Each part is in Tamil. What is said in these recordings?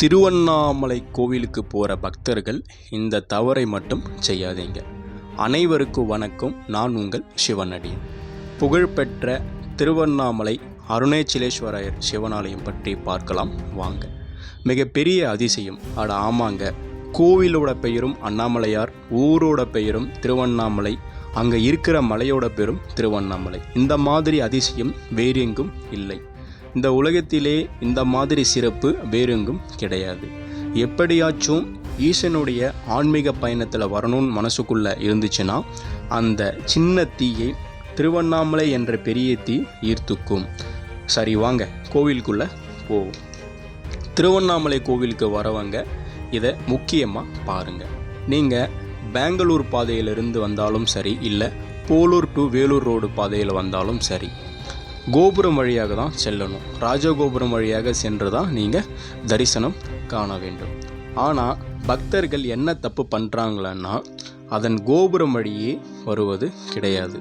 திருவண்ணாமலை கோவிலுக்கு போகிற பக்தர்கள் இந்த தவறை மட்டும் செய்யாதீங்க. அனைவருக்கும் வணக்கம். நான் உங்கள் சிவனடி புகழ்பெற்ற திருவண்ணாமலை அருணேச்சிலேஸ்வரர் சிவனாலயம் பற்றி பார்க்கலாம். வாங்க. மிகப்பெரிய அதிசயம். அட ஆமாங்க. கோவிலோட பெயரும் அண்ணாமலையார் ஊரோட பெயரும் திருவண்ணாமலை அங்கே இருக்கிற மலையோட பெயரும் திருவண்ணாமலை. இந்த மாதிரி அதிசயம் வேறெங்கும் இல்லை. இந்த உலகத்திலே இந்த மாதிரி சிறப்பு வேறெங்கும் கிடையாது. எப்படியாச்சும் ஈசனுடைய ஆன்மீக பயணத்தில் வரணும்னு மனசுக்குள்ளே இருந்துச்சுன்னா அந்த சின்ன தீயை திருவண்ணாமலை என்ற பெரிய தீ ஈர்த்துக்கும். சரி வாங்க கோவிலுக்குள்ளே போவோம். திருவண்ணாமலை கோவிலுக்கு வரவங்க இதை முக்கியமாக பாருங்கள் நீங்கள் பெங்களூர் பாதையிலிருந்து வந்தாலும் சரி இல்லை போலூர் டு வேலூர் ரோடு பாதையில் வந்தாலும் சரி கோபுரம் வழியாக தான் செல்லணும். ராஜகோபுரம் வழியாக சென்று தான் நீங்கள் தரிசனம் காண வேண்டும். ஆனால் பக்தர்கள் என்ன தப்பு பண்ணுறாங்களன்னா அதன் கோபுரம் வழியே வருவது கிடையாது.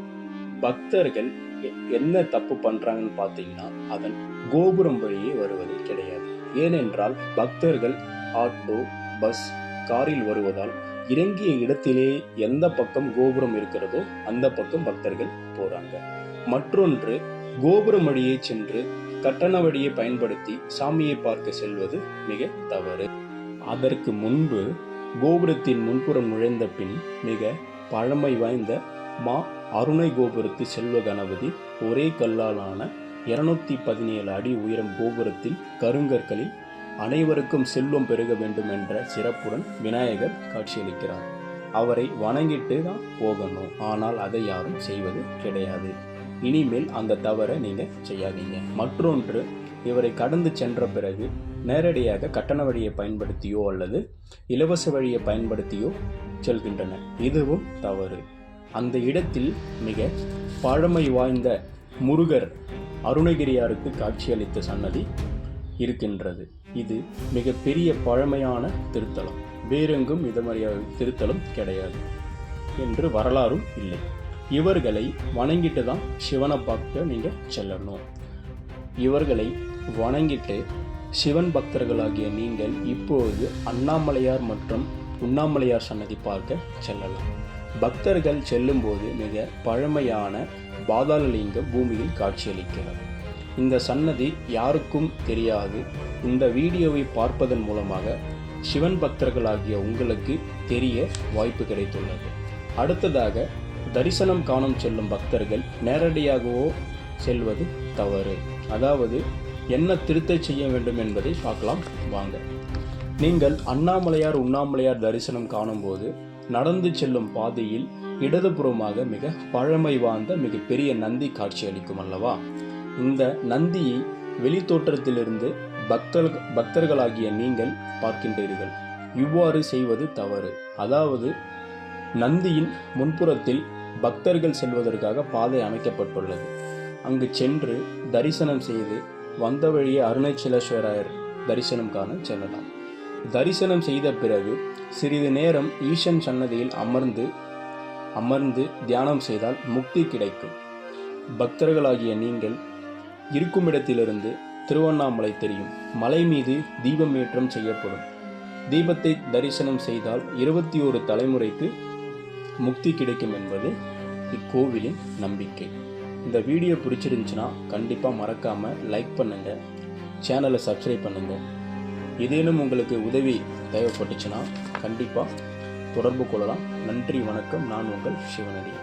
பக்தர்கள் எ- என்ன தப்பு பண்ணுறாங்கன்னு பார்த்தீங்கன்னா அதன் கோபுரம் வழியே வருவது கிடையாது. ஏனென்றால் பக்தர்கள் ஆட்டோ பஸ் காரில் வருவதால் இறங்கிய இடத்திலே எந்த பக்கம் கோபுரம் இருக்கிறதோ அந்த பக்கம் பக்தர்கள் போகிறாங்க மற்றொன்று கோபுரம் வழியே சென்று கட்டண வழியை பயன்படுத்தி சாமியை பார்க்க செல்வது மிக தவறு. அதற்கு முன்பு கோபுரத்தின் முன்புறம் நுழைந்த பின் மிக பழமை வாய்ந்த மா அருணை கோபுரத்து செல்வ கணபதி ஒரே கல்லாலான இருநூத்தி பதினேழு அடி உயரம் கோபுரத்தில் கருங்கற்களில் அனைவருக்கும் செல்வம் பெருக வேண்டும் என்ற சிறப்புடன் விநாயகர் காட்சியளிக்கிறார். அவரை வணங்கிட்டு தான் போகணும். ஆனால் அதை யாரும் செய்வது கிடையாது. இனிமேல் அந்த தவறை நீங்கள் செய்யாதீங்க. மற்றொன்று இவரை கடந்து சென்ற பிறகு நேரடியாக கட்டண வழியை பயன்படுத்தியோ அல்லது இலவச வழியை பயன்படுத்தியோ செல்கின்றனர். இதுவும் தவறு. அந்த இடத்தில் மிக பழமை வாய்ந்த முருகர் அருணகிரியாருக்கு காட்சியளித்த சன்னதி இருக்கின்றது. இது மிக பெரிய பழமையான திருத்தலம். வேறெங்கும் இது மாதிரியான திருத்தலம் கிடையாது. என்று வரலாறும் இல்லை. இவர்களை வணங்கிட்டு தான் சிவனை பார்க்க நீங்கள் செல்லணும். இவர்களை வணங்கிட்டு சிவன் பக்தர்களாகிய நீங்கள் இப்போது அண்ணாமலையார் மற்றும் உண்ணாமலையார் சன்னதி பார்க்க செல்லலாம். பக்தர்கள் செல்லும்போது மிக பழமையான பாதாளலிங்க பூமியில் காட்சியளிக்கிறது. இந்த சன்னதி யாருக்கும் தெரியாது. இந்த வீடியோவை பார்ப்பதன் மூலமாக சிவன் பக்தர்களாகிய உங்களுக்கு தெரிய வாய்ப்பு கிடைத்துள்ளது. அடுத்ததாக தரிசனம் காணும் செல்லும் பக்தர்கள் நேரடியாகவோ செல்வது தவறு. அதாவது என்ன திருத்தம் செய்ய வேண்டும் என்பதை பார்க்கலாம். வாங்க. நீங்கள் அண்ணாமலையார் உண்ணாமலையார் தரிசனம் காணும்போது நடந்து செல்லும் பாதையில் இடதுபுறமாக மிக பழமை வாய்ந்த மிக பெரிய நந்தி காட்சியளிக்கும் அல்லவா? இந்த நந்தியை வெளித்தோற்றத்திலிருந்து பக்தர் பக்தர்களாகிய நீங்கள் பார்க்கின்றீர்கள். இவ்வாறு செய்வது தவறு. அதாவது நந்தியின் முன்புறத்தில் பக்தர்கள் செல்வதற்காக பாதை அமைக்கப்பட்டுள்ளது. அங்கு சென்று தரிசனம் செய்து வந்த வழியே அருணாச்சலேஸ்வரர் தரிசனம் காண செல்லலாம். தரிசனம் செய்த பிறகு சிறிது நேரம் ஈசன் சன்னதியில் அமர்ந்து அமர்ந்து தியானம் செய்தால் முக்தி கிடைக்கும். பக்தர்களாகிய நீங்கள் இருக்கும் இடத்திலிருந்து திருவண்ணாமலை தெரியும். மலை மீது தீபம் ஏற்றம் செய்யப்படும். தீபத்தை தரிசனம் செய்தால் இருபத்தி ஒரு தலைமுறைக்கு முக்தி கிடைக்கும் என்பது இக்கோவிலின் நம்பிக்கை. இந்த வீடியோ பிடிச்சிருந்துச்சுன்னா கண்டிப்பாக மறக்காமல் லைக் பண்ணுங்கள் சேனலை சப்ஸ்கிரைப் பண்ணுங்கள் ஏதேனும் உங்களுக்கு உதவி தேவைப்பட்டுச்சுன்னா கண்டிப்பாக தொடர்பு கொள்ளலாம். நன்றி வணக்கம். நான் உங்கள் சிவனடி